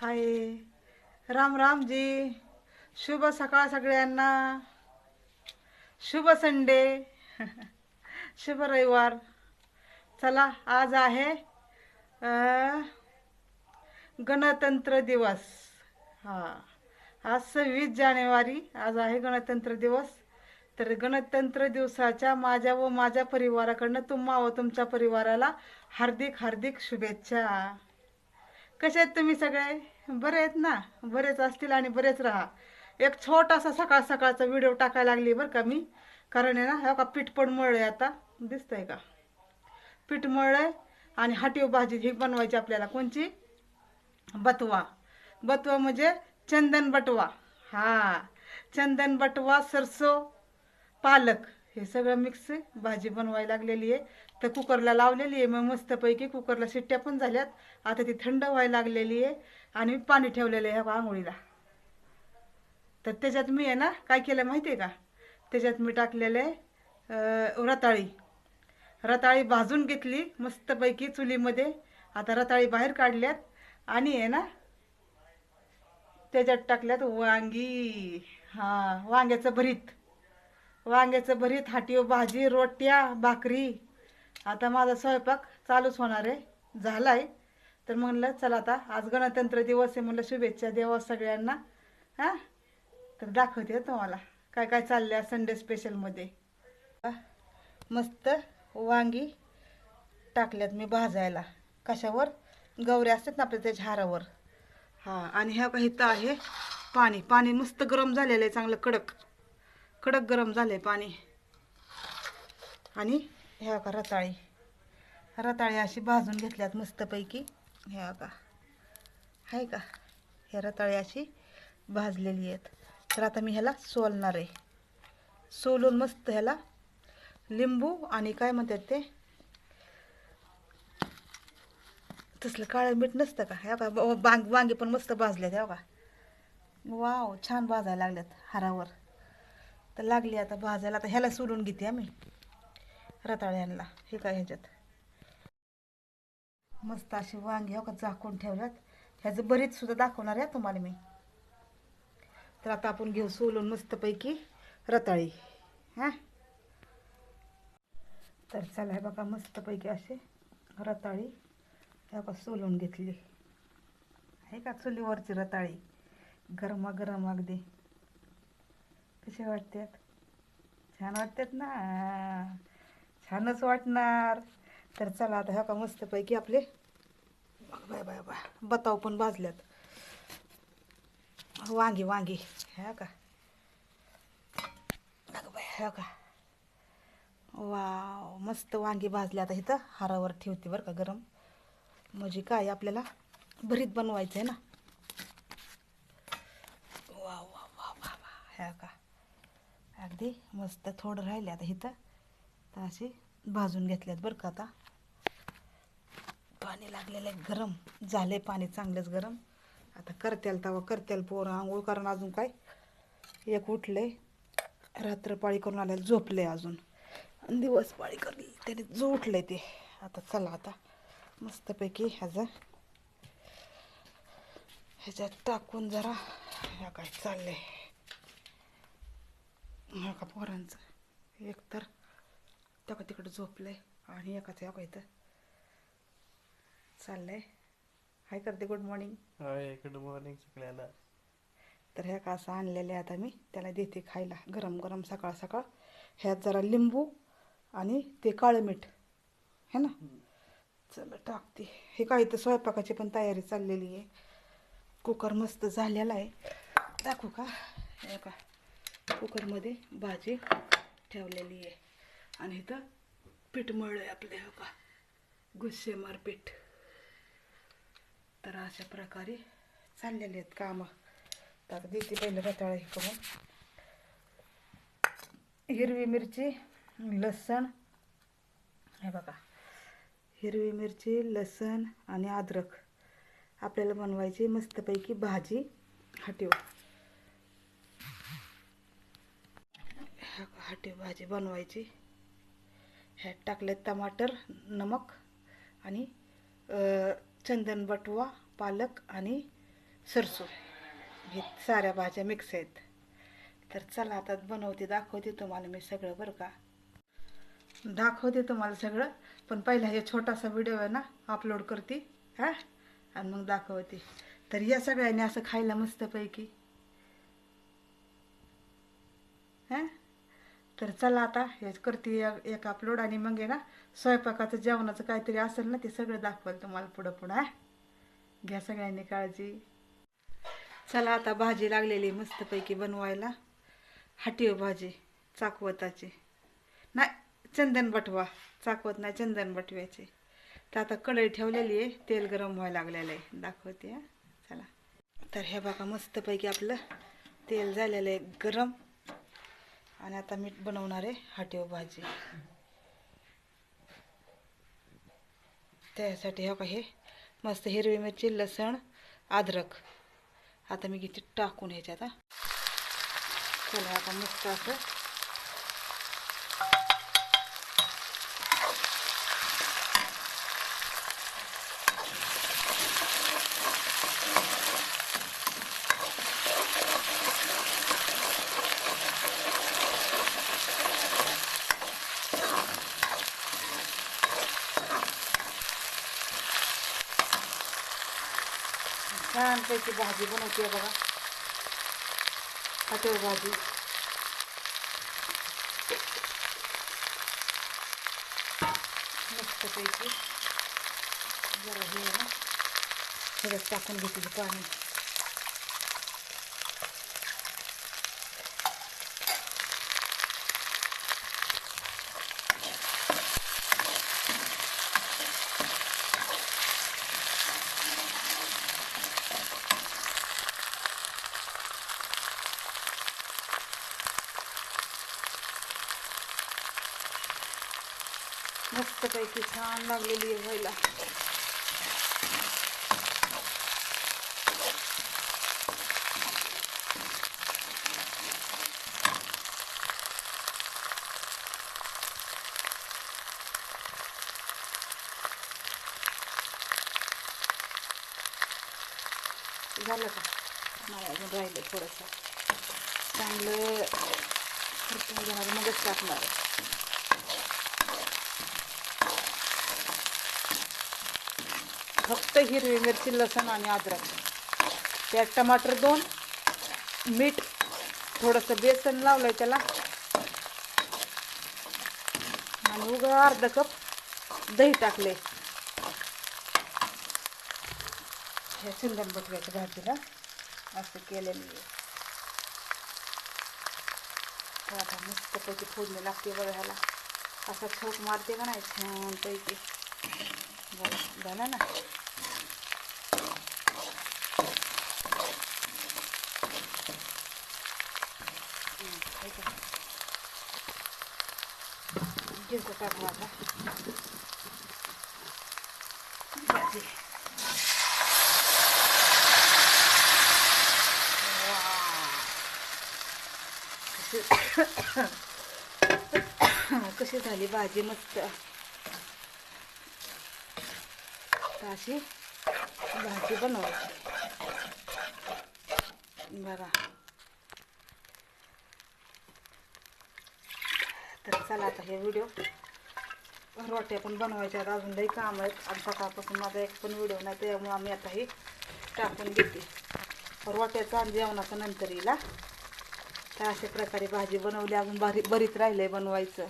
हाय. राम राम जी. शुभ सकाळ सगळ्यांना. शुभ संडे. शुभ रविवार. चला आज आहे गणतंत्र दिवस. हा. आज सव्वीस जानेवारी आज आहे गणतंत्र दिवस. तर गणतंत्र दिवसाच्या माझ्या व माझ्या परिवाराकडनं तुम्हा व तुमच्या परिवाराला हार्दिक हार्दिक शुभेच्छा. कसे आहेत तुम्ही सगळे? बरे आहेत ना? बरेच असतील आणि बरेच राहा. एक छोटासा सकाळ सकाळचा व्हिडिओ टाकायला लागली बरं का मी. कारण आहे ना हे का पीठ पण मळलंय आता. दिसतंय का? पीठ मळलंय आणि हाटीव भाजी ही बनवायची आपल्याला. कोणची? बतवा बतवा म्हणजे चंदन बटवा. हा. चंदन बटवा सरसो पालक. हे सगळं मिक्स भाजी बनवायला लागलेली आहे. तर कुकरला लावलेली आहे. मग मस्तपैकी कुकरला शिट्ट्या पण झाल्यात. आता ती थंड व्हायला लागलेली आहे. आणि मी पाणी ठेवलेलं आहे ह्या आंघोळीला. तर त्याच्यात मी आहे ना काय केलं माहिती आहे का? त्याच्यात मी टाकलेलं आहे रताळी. रताळी भाजून घेतली मस्तपैकी चुलीमध्ये. आता रताळी बाहेर काढल्यात. आणि आहे ना त्याच्यात टाकल्यात वांगी. हां वांग्याचं भरीत. वांग्याचं भरीत हाटीव भाजी रोट्या भाकरी. आता माझा स्वयंपाक चालूच होणार आहे. झाला आहे तर म्हणलं चला आता आज गणतंत्र दिवस आहे म्हणलं शुभेच्छा देवा सगळ्यांना. हां? तर दाखवते तुम्हाला. काय काय चाललं आहे संडे स्पेशलमध्ये मस्त वांगी टाकल्यात मी भाजायला. कशावर? गवऱ्या असतात ना आपल्या त्याच्या हारावर. हां आणि ह्या इथं आहे? पाणी. पाणी मस्त गरम झालेलं आहे चांगलं कडक. कडक गरम झाले पाणी. आणि ह्या का रताळी. रताळी अशी भाजून घेतल्यात मस्तपैकी. ह्या का आहे का? ह्या रताळी अशी भाजलेली आहेत. तर आता मी ह्याला सोलणार आहे. सोलून मस्त ह्याला लिंबू आणि काय म्हणतात ते? तसलं काळं मीठ नसतं का? ह्या का ब- वांग वांगे पण मस्त भाजल्यात ह्या का वाव छान भाजायला लागल्यात हारावर. तर लागली आता भाजायला. आता ह्याला सोलून घेते आम्ही. रताळ्यांना. हे काय ह्याच्यात? मस्त अशी वांगी हो का झाकून ठेवल्यात. ह्याचं बरीच सुद्धा दाखवणार आहे तुम्हाला मी. तर आता आपण घेऊ सोलून मस्तपैकी रताळी. हां? तर चला हे बघा मस्तपैकी असे रताळी ह्या का सोलून घेतली. आहे का चुलीवरची रताळी? गरमागरम अगदी. कसे वाटतात? छान वाटतात ना? छानच वाटणार. तर चला आता ह्या का मस्तपैकी आपले बघ बाय बाय बाय. बताव पण भाजल्यात. वांगी वांगी. ह्या का? बाय ह्या का? वा मस्त वांगी भाजल्या आता इथं. हारावर ठेवते बरं का गरम. म्हणजे काय आपल्याला भरीत बनवायचं आहे ना? वा वा वा वा वा ह्या का? अगदी मस्त थोडं राहिले आता इथं तर असे भाजून घेतल्यात बरं का आता. पाणी लागलेलं आहे गरम. झाले पाणी चांगलंच गरम. आता करत्याल तवा करत्याल पोरं. आंघोळ कारण अजून काय? एक उठले रात्रपाळी करून आल्याला झोपले अजून. आणि दिवस पाळी करली त्याने जो उठले ते. आता चला आता. मस्तपैकी ह्याचं ह्याच्यात टाकून जरा. ह्या काय चाललंय? ह्या का पोरांचं? एक तर त्या का तिकडं झोपलंय आणि एकाचं ह्या का इथं चाललंय. हाय करते good morning hi good morning सगळ्याला तर ह्या का असं आणलेले आता मी त्याला देते खायला गरम गरम सकाळ सकाळ. ह्यात जरा लिंबू आणि ते काळं मीठ. है ना? चला टाकते. हे काय तर स्वयंपाकाची पण तयारी चाललेली आहे. कुकर मस्त झालेला आहे. दाखवू का? हे का कुकरमध्ये भाजी ठेवलेली आहे. आणि इथं पीठ मळलं आहे आपलं हे का गुस्सेमार पीठ. तर अशा प्रकारे चाललेले आहेत कामं. तर आता देते पहिलं रताळा हे करून हिरवी मिरची लसण. हे बघा. हिरवी मिरची लसण आणि अद्रक. आपल्याला बनवायची मस्तपैकी भाजी. हाटीव हाटीव भाजी बनवायची. ह्यात टाकले टमाटर नमक आणि चंदन बटवा पालक आणि सरसू. हे साऱ्या भाज्या मिक्स आहेत. तर चला आता बनवते दाखवते तुम्हाला मी सगळं बरं का? दाखवते तुम्हाला सगळं पण पहिला हे छोटासा व्हिडिओ आहे ना अपलोड करते हा? आणि मग दाखवते. तर या सगळ्यांनी असं खायला मस्तपैकी. हां? तर चला आता हे करते एक- अपलोड आणि मग आहे ना स्वयंपाकाचं जेवणाचं काहीतरी असेल ना ते सगळं दाखवाल तुम्हाला पुढं पुढं घ्या सगळ्यांनी काळजी. चला आता भाजी लागलेली मस्तपैकी बनवायला. हटिओ भाजी चाकवताची. नाही चंदन बटवा चाकवत नाही चंदन बटव्याची तर आता कढई ठेवलेली आहे तेल गरम व्हायला लागलेलं आहे. दाखवते चला. तर हे बघा मस्तपैकी आपलं तेल झालेलं आहे गरम. आणि आता मीठ बनवणार आहे हाटीव भाजी. त्यासाठी हे बघा हे मस्त हिरवी मिरची लसण अद्रक. आता मी किती टाकून ह्याच्यात चला आता मस्त असं छानपैकी भाजी बनवते बघा. हटव भाजी. मस्तपैकी. जरा हे टाकून घेते पाणी. मस्तपैकी छान लागलेली आहे व्हायला झालं का? नाही अजून राहिलं थोडंसं. चांगलं घेणार मगच टाकणार फक्त हिरवी मिरची लसण आणि अद्रक. त्यात टमाटर दोन मीठ थोडंसं बेसन लावलंय त्याला. आणि उगा अर्ध कप दही टाकले ह्या चंदन बटव्याच्या भाजीला असं केलेली आहे. तर आता मस्तपैकी फोडणी लागते बघा ह्याला असा ठोक मारते का नाही? छान पैकी. झालं ना हम्म, हे घ्या. गिरकं टाकू आता भाजी वा. कशी झाली भाजी मस्त तर अशी भाजी बनवायची. बघा. तर चला आता हे व्हिडिओ रोट्या पण बनवायच्या आहेत. अजून लई काम आहेत. आणि सकाळपासून माझा एक पण व्हिडिओ नाही त्यामुळे आम्ही आता हे टाकून देते. रोट्याचा आणि जेवणाचा नंतर येईल तर अशा प्रकारे भाजी बनवली. अजून बारी बरीच राहिलं आहे बनवायचं.